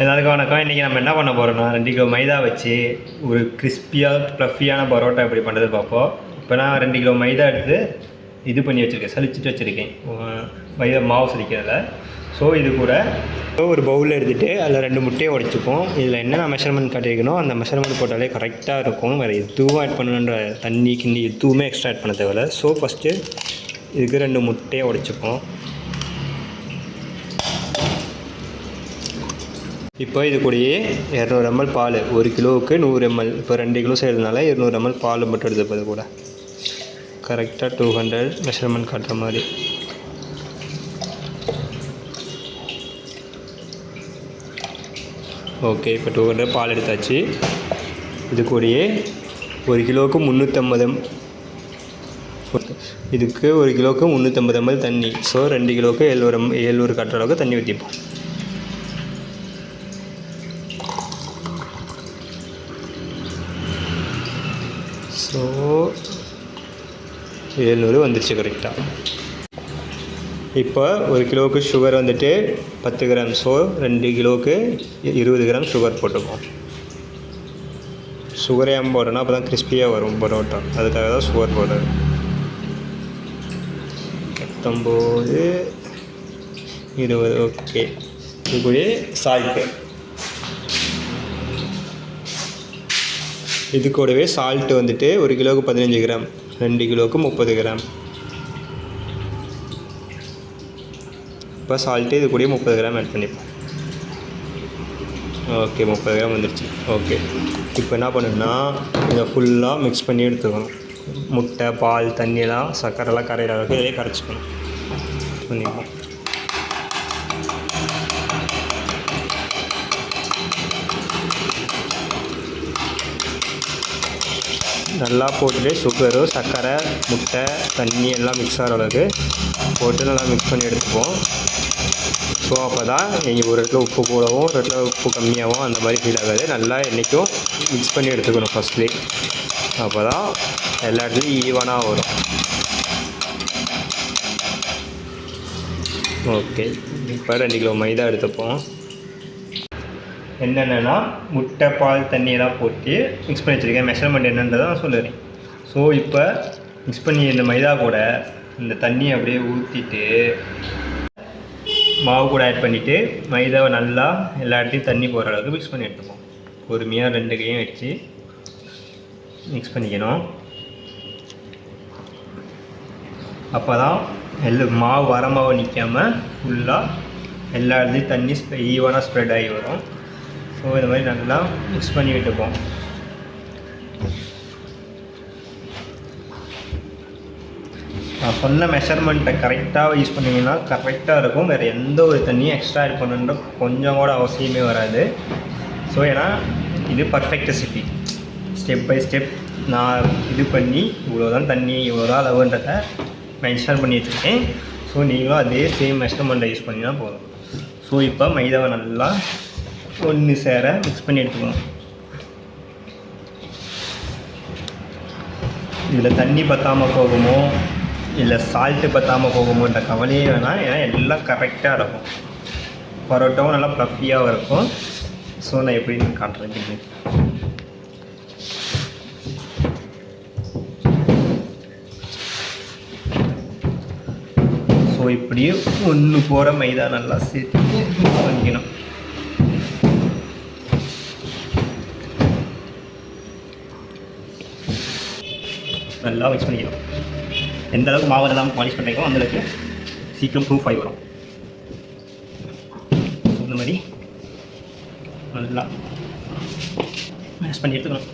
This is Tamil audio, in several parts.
எல்லாருக்கும் வணக்கம். இன்றைக்கி நம்ம என்ன பண்ண போகிறோம்னா ரெண்டு கிலோ மைதா வச்சு ஒரு கிறிஸ்பியாக ப்ளஃபியான பரோட்டா எப்படி பண்ணுறது பார்ப்போம். இப்போ நான் ரெண்டு கிலோ மைதா எடுத்து இது பண்ணி வச்சுருக்கேன் சலிச்சிட்டு வச்சுருக்கேன். மைதா மாவு சலிக்கிறத ஸோ இது கூட ஒரு பவுலில் எடுத்துகிட்டு அதில் ரெண்டு முட்டையை உடைச்சிப்போம். இதில் என்னென்ன மெஷர்மெண்ட் காட்டியிருக்கணும் அந்த மெஷர்மெண்ட் போட்டாலே கரெக்டாக இருக்கும். வேறு எதுவும் ஆட் பண்ணணுன்ற தண்ணி கிண்ணி எதுவுமே எக்ஸ்ட்ரா ஆட் பண்ண தேவையில்ல. ஸோ ஃபஸ்ட்டு இதுக்கு ரெண்டு முட்டையை உடைச்சிப்போம். இப்போ இது கூடயே இரநூறு எம்எல் பால் ஒரு கிலோவுக்கு நூறு எம்எல் இப்போ ரெண்டு கிலோ செய்கிறதுனால இரநூறு எம்எல் பால் மட்டும் எடுத்துப்பது கூட. கரெக்டாக டூ ஹண்ட்ரட் மெஷர்மெண்ட் காட்டுற மாதிரி. ஓகே இப்போ டூ ஹண்ட்ரட் பால் எடுத்தாச்சு. இது கூடயே ஒரு கிலோவுக்கு முந்நூற்றம்பது இதுக்கு ஒரு கிலோவுக்கு முந்நூற்றம்பது எம்எல் தண்ணி. ஸோ ரெண்டு கிலோவுக்கு எழுநூறு எம் எழுநூறு கட்டுற அளவுக்கு தண்ணி ஊற்றிப்போம் எழுநூறு வந்துருச்சு கரெக்டாக இப்போ ஒரு கிலோவுக்கு சுகர் வந்துட்டு பத்து கிராம் ஸோ ரெண்டு கிலோவுக்கு இருபது கிராம் சுகர் போட்டுப்போம் சுகர் ஏன் போடுறோன்னா அப்போ தான் கிறிஸ்பியாக வரும் பரோட்டா. அதுக்காக தான் சுகர் போடுறது. பத்தொம்போது இருபது ஓகே இது கூட சால்ட்டு இது கூடவே சால்ட்டு வந்துட்டு ஒரு கிலோவுக்கு பதினஞ்சு கிராம் ரெண்டு கிலோவுக்கு முப்பது கிராம். இப்போ சால்ட்டு இது கூடயே முப்பது கிராம் ஆட் பண்ணிப்போம். ஓகே முப்பது கிராம் வந்துருச்சு. ஓகே இப்போ என்ன பண்ணணும்னா இதை ஃபுல்லாக மிக்ஸ் பண்ணி எடுத்துக்கணும். முட்டை பால் தண்ணியெல்லாம் சர்க்கரைலாம் கரையிற அளவுக்கு இதிலே கரைச்சிக்கணும். பண்ணிப்போம் நல்லா போட்டுட்டு சுகரு சர்க்கரை முட்டை தண்ணி எல்லாம் மிக்ஸ் ஆகிற அளவுக்கு போட்டு நல்லா மிக்ஸ் பண்ணி எடுத்துப்போம். ஸோ அப்போ தான் நீங்கள் ஒரு இடத்துல உப்பு கூடவும் ஒரு இடத்துல உப்பு கம்மியாகவும் அந்த மாதிரி ஃபீல் ஆகாது. நல்லா என்றைக்கும் மிக்ஸ் பண்ணி எடுத்துக்கணும் ஃபஸ்ட்லி அப்போ தான் எல்லா இடத்துலையும் ஈவனாக வரும். ஓகே இப்போ ரெண்டு கிலோ மைதா எடுத்துப்போம். என்னென்னா முட்டை பால் தண்ணியெல்லாம் போட்டு மிக்ஸ் பண்ணி வச்சுருக்கேன். மெஷர்மெண்ட் என்னன்றதை நான் சொல்லுறேன். ஸோ இப்போ மிக்ஸ் பண்ணி இந்த மைதா கூட இந்த தண்ணியை அப்படியே ஊற்றிட்டு மாவு கூட ஆட் பண்ணிவிட்டு மைதாவை நல்லா எல்லா இடத்துலையும் தண்ணி போகிற அளவுக்கு மிக்ஸ் பண்ணி எடுத்துப்போம். பொறுமையாக ரெண்டு கையும் வச்சு மிக்ஸ் பண்ணிக்கணும். அப்போ தான் எல் மாவு வர மாவு நிற்காமல் ஃபுல்லாக எல்லா இடத்துலையும் தண்ணி ஈவனாக ஸ்ப்ரெட் ஆகி வரும். ஸோ இந்த மாதிரி நல்லா மிக்ஸ் பண்ணி விட்டுப்போம் நான் சொன்ன மெஷர்மெண்ட்டை கரெக்டாக யூஸ் பண்ணிங்கன்னா கரெக்டாக இருக்கும். வேறு எந்த ஒரு தண்ணியும் எக்ஸ்ட்ரா ஆட் பண்ணுன்ற கொஞ்சம் கூட அவசியமே வராது. ஸோ ஏன்னா இது perfect recipe step by step நான் இது பண்ணி இவ்வளோ தான் தண்ணி இவ்வளோ தான் மென்ஷன் பண்ணி வச்சுருக்கேன். ஸோ நீங்களும் அதே சேம் மெஷர்மெண்ட்டை யூஸ் பண்ணினா போதும். ஸோ இப்போ மைதாவை நல்லா ஒன்று சேர மிக்ஸ் பண்ணி எடுத்துக்கணும். இதில் தண்ணி பற்றாமல் போகுமோ இல்லை சால்ட்டு பற்றாமல் போகுமோன்ற கவலையே வேணாம். ஏன்னா எல்லாம் கரெக்டாக இருக்கும். பரோட்டாவும் நல்லா ப்ளஃபியாகவும் இருக்கும். ஸோ நான் எப்படின்னு காட்டுறேன் ஸோ இப்படியே ஒன்று போகிற மைதா நல்லா சேர்த்து வாங்கிக்கணும் நல்லா மிக்ஸ் பண்ணிக்கணும். எந்த அளவுக்கு மாவு இல்லாமல் பாலிஷ் பண்ணுறீங்களோ அந்தளவுக்கு சீக்கிரம் ப்ரூஃப் ஆகி வரும். இந்த மாதிரி நல்லா மிக்ஸ் பண்ணி எடுத்துக்கணும்.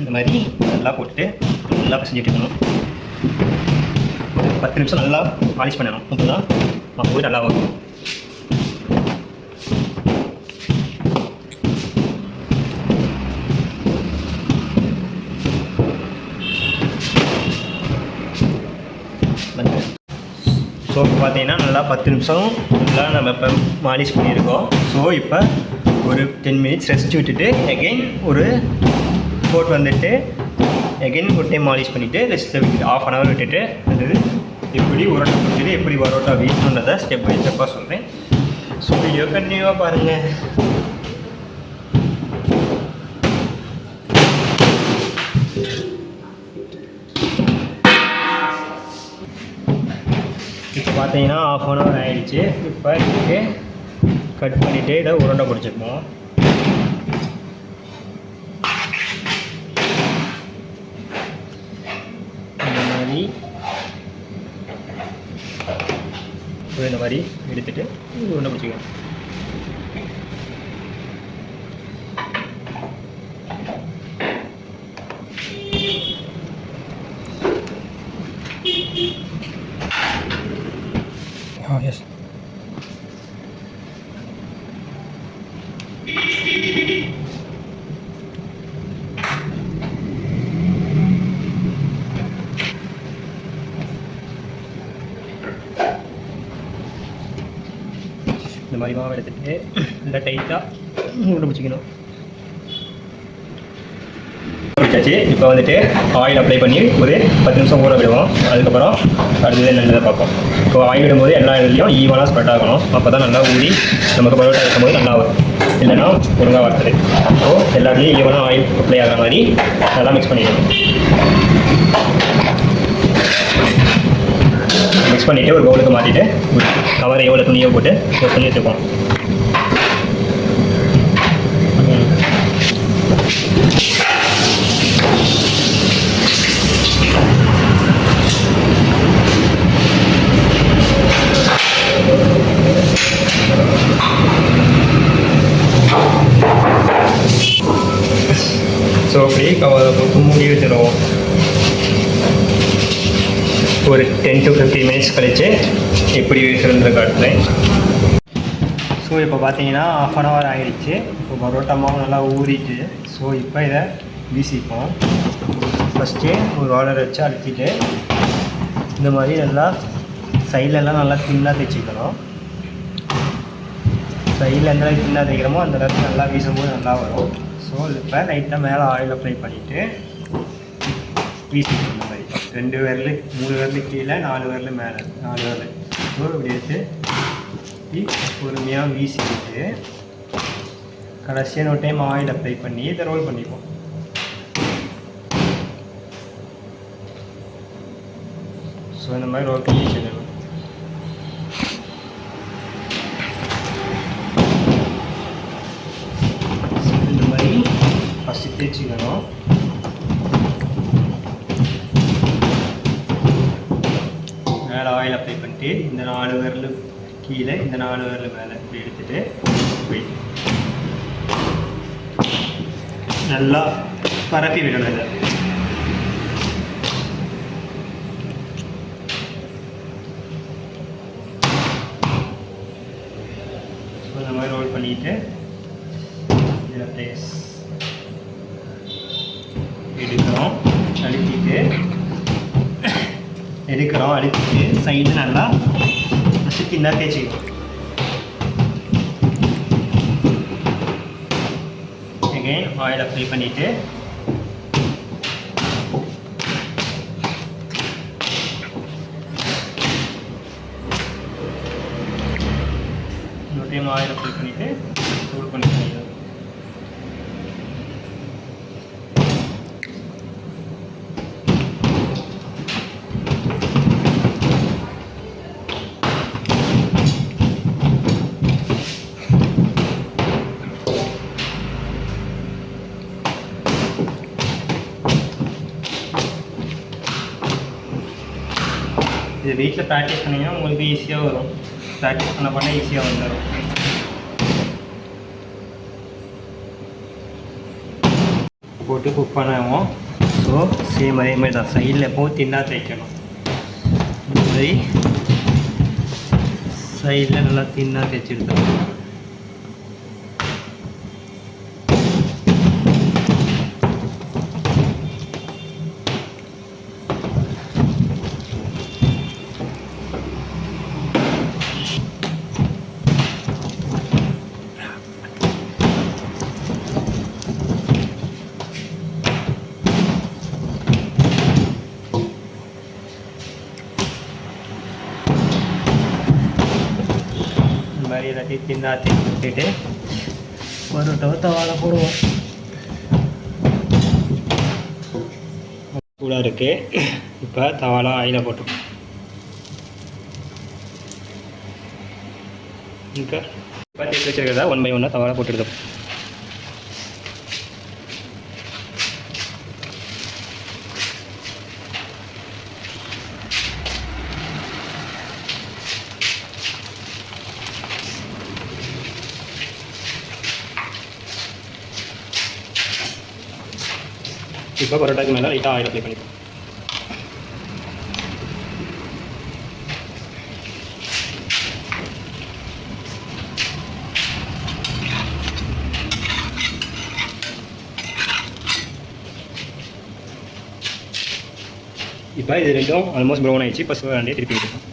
இந்த மாதிரி நல்லா போட்டுட்டு நல்லா பிசைஞ்சிட்டு இருக்கணும். ஒரு பத்து நிமிஷம் நல்லா பாலிஷ் பண்ணணும். அப்போ தான் மாவு நல்லா வரும் ஸோ பார்த்தீங்கன்னா நல்லா பத்து நிமிஷம் நல்லா நம்ம இப்போ மாலிஷ் பண்ணியிருக்கோம். ஸோ இப்போ ஒரு டென் மினிட்ஸ் ரெஸ்ட் விட்டுட்டு எகைன் ஒரு போட் வந்துட்டு எகைன் ஒரு டைம் மாலிஷ் பண்ணிவிட்டு ரெஸ்ட்டில் விட்டு ஆஃப் அன் ஹவர் விட்டுட்டு அது எப்படி உருண்டை பிடிச்சிட்டு எப்படி பரோட்டா வீசணுன்றதை ஸ்டெப் பை ஸ்டெப்பாக சொல்கிறேன் ஸோ வீடியோ கண்டினியூவாக பாருங்கள் இப்போ பார்த்தீங்கன்னா ஆஃப் அன் ஹவர் ஆகிடுச்சு இப்போ இதுக்கு கட் பண்ணிவிட்டு இதை உருண்டை பிடிச்சிப்போம் இந்த மாதிரி இப்போ இந்த மாதிரி எடுத்துட்டு உருண்டை பிடிச்சிக்கலாம் Thank oh, you. இந்த மாதிரி மாவு எடுத்துகிட்டு நல்லா டைட்டாக உருண்டை பிடிச்சிக்கணும் பிடிச்சாச்சு இப்போ வந்துட்டு ஆயில் அப்ளை பண்ணி ஒரு பத்து நிமிஷம் ஊற விடுவோம். அதுக்கப்புறம் அடுத்தது நல்லதை பார்ப்போம். இப்போ ஆயில் விடும்போது எல்லா இதுலேயும் ஈவனாக ஸ்ப்ரெட் ஆகணும். அப்போ தான் நல்லா ஊறி நமக்கு பரோட்டா இருக்கும்போது நல்லா வரும். இல்லைன்னா ஒழுங்காக வரது. ஸோ எல்லாத்துலேயும் ஈவனாக ஆயில் அப்ளை ஆகிற மாதிரி நல்லா மிக்ஸ் பண்ணிடணும் மிக்ஸ் பண்ணிவிட்டு ஒரு பவுலுக்கு மாற்றிட்டு ஒரு கவர் எவ்வளோ துணியோ போட்டு ஒரு துணி வச்சுப்போம் ஸோ அப்படியே கவரை போட்டு மூடி வச்சிடுவோம் ஒரு டென் டு ஃபிஃப்டீன் மினிட்ஸ் கழிச்சு எப்படி சிறந்து காட்டுறேன். ஸோ இப்போ பார்த்தீங்கன்னா ஆஃப் அன் ஹவர் ஆகிடுச்சு இப்போ பரோட்டா மாவு நல்லா ஊறிட்டு ஸோ இப்போ இதை வீசிப்போம். ஃபஸ்ட்டு ஒரு ஆர்டர் வச்சு அழுத்திட்டு இந்த மாதிரி நல்லா சைட்லலாம் நல்லா தின்னாக தைச்சிக்கணும் சைடில் எந்த அளவுக்கு தின்னாக தைக்கிறோமோ அந்த அளவுக்கு நல்லா வீசும்போது நல்லா வரும். ஸோ இப்போ லைட்டாக மேலே ஆயில் அப்ளை பண்ணிவிட்டு வீசிக்கணும். ரெண்டு விரல் மூணு விரல் கீழே நாலு விரல் மேலே. நாலு விரல். ஸோ இப்படி எடுத்து பொறுமையாக வீசிக்கிட்டு கடைசியாக ஒரு டைம் ஆயில் அப்ளை பண்ணி இதை ரோல் பண்ணிப்போம். ஸோ இந்த மாதிரி ரோல் பண்ணி வச்சுக்கணும் இந்த மாதிரி ஃபஸ்ட்டு தேய்ச்சிக்கணும் ஆயில் அப்ளை பண்ணிட்டு இந்த நாலு விரல் கீழே இந்த நாலு விரல் மேலே இப்படி எடுத்துட்டு இப்படி நல்லா பரப்பி விடணும் இதை ஸோ இந்த மாதிரி ரோல் பண்ணிட்டு இதில் ப்ளேஸ் எடுக்கிறோம் அழுத்திட்டு சைடு நல்லா சுற்றி இருந்தால் தேய்ச்சிக்கணும். அகைன் ஆயில் அப்ளை பண்ணிவிட்டு இன்னொரு டைம் ஆயில் அப்ளை இது வீட்டில் ப்ராக்டிஸ் பண்ணிங்கன்னா உங்களுக்கு ஈஸியாக வரும். ப்ராக்டிஸ் பண்ண பண்ண ஈஸியாக வந்துடும் போட்டு குக் பண்ணுவோம் ஸோ சேம் அதே மாதிரி தான். சைடில் எப்போவும் தின்னாக தேய்க்கணும். இந்த மாதிரி சைடில் நல்லா தின்னாக தேய்ச்சி எடுத்துக்கணும் எல்லாத்தையும் தின்னாத்தி விட்டுட்டு பரோட்டாவை தவால போடுவோம் சூடாக இருக்குது இப்போ தவாலாம் ஆயில போட்டு இப்போ இப்போ தேய்ச்சி வச்சிருக்கிறதா ஒன் பை ஒன்னாக தவால போட்டுருக்கோம் இப்போ பரோட்டாக்கு மேலே லைட்டாக ஆயில் அப்ளை பண்ணிப்போம் இப்போ இது ரெண்டும் ஆல்மோஸ்ட் ப்ரௌன் ஆயிடுச்சு. இப்போ வேண்டிய திருப்பி விட்டுருக்கோம்.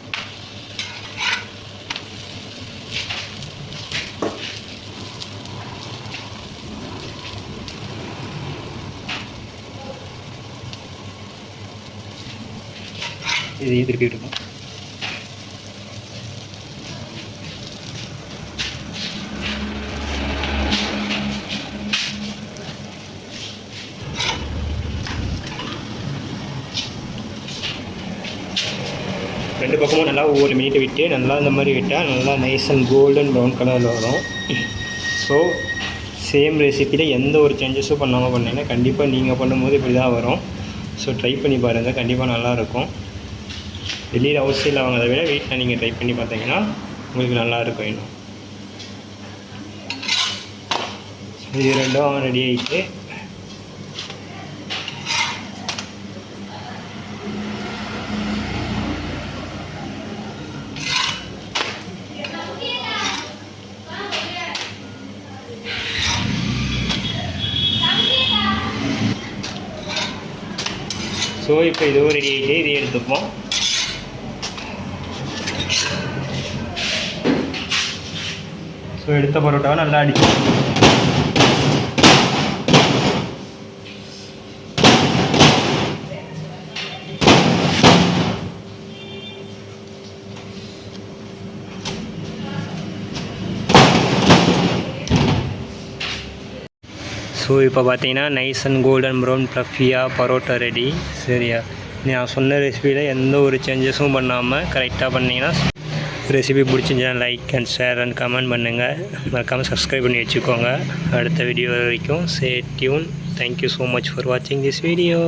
இதையும் திருப்பி விட்டுருக்கோம் ரெண்டு பக்கமும் நல்லா ஒவ்வொரு மினிட்டு விட்டு நல்லா இந்த மாதிரி விட்டால் நல்லா நைஸ் அண்ட் கோல்டன் ப்ரௌன் கலரில் வரும். ஸோ சேம் ரெசிப்பியில் எந்த ஒரு சேஞ்சஸும் பண்ணாமல் பண்ணிங்கன்னா கண்டிப்பாக நீங்கள் பண்ணும்போது இப்படி தான் வரும். ஸோ ட்ரை பண்ணி பாருங்கள் கண்டிப்பாக நல்லாயிருக்கும் வெளியில் அவுட் சைடில் வாங்குறதை விட வீட்டில் நீங்கள் ட்ரை பண்ணி பார்த்தீங்கன்னா உங்களுக்கு நல்லா இருக்கும் இன்னும். இது ரெண்டும் ரெடி ஆகிட்டு ஸோ இப்போ இதுவும் ரெடி ஆகிட்டு இதை எடுத்துப்போம். ஸோ எடுத்த பரோட்டாவை நல்லா அடிக்கும் ஸோ இப்போ பார்த்தீங்கன்னா நைஸ் அண்ட் கோல்டன் ப்ரௌன் ப்ளஃபியாக பரோட்டா ரெடி சரியா நான் சொன்ன ரெசிபியில் எந்த ஒரு சேஞ்சஸும் பண்ணாமல் கரெக்டாக பண்ணிங்கன்னா ரெசிபி பிடிச்சிருந்தா like and share and comment பண்ணுங்கள் மறக்காமல் சப்ஸ்கிரைப் பண்ணி வச்சுக்கோங்க. அடுத்த வீடியோ வரைக்கும் stay tuned thank you so much for வாட்சிங் திஸ் வீடியோ